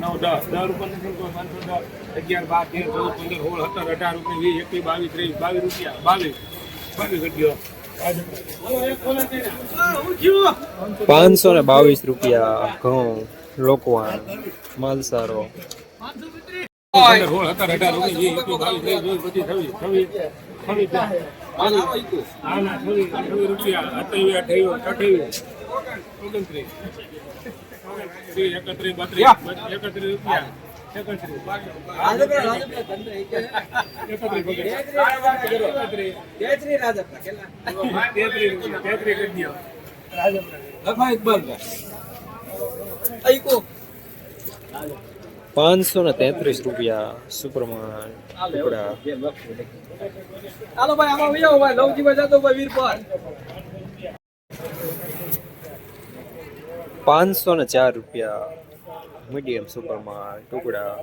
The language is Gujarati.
નવ દસ દસ રૂપિયા તો પાંચસો દસ અગિયાર બાર તેર ચૌદ પંદર સોળ સત્તર અઢાર રૂપિયા વીસ એકવીસ બાવીસ ત્રેવીસ બાવીસ રૂપિયા બાવીસ. બાવીસ રૂપિયા પાંચસો ને બાવીસ રૂપિયા ઘઉં લોકવાન માલસારો. સોળ સત્તર અઢાર રૂપિયા વીસ એકવીસ બાવીસ ચોવીસ પચીસ છવ્વીસ છવ્વીસ છવ્વીસ રૂપિયા અઠાવીસ અઠાવીસ પાંચસો ને તેત્રીસ રૂપિયા સુપરમાન ટુકડા. હાલો ભાઈ આમાં વહી આવો ભાઈ જાતો ભાઈ વીર પર પાંચસો ને ચાર રૂપિયા મીડિયમ સુપરમાં ટુકડા.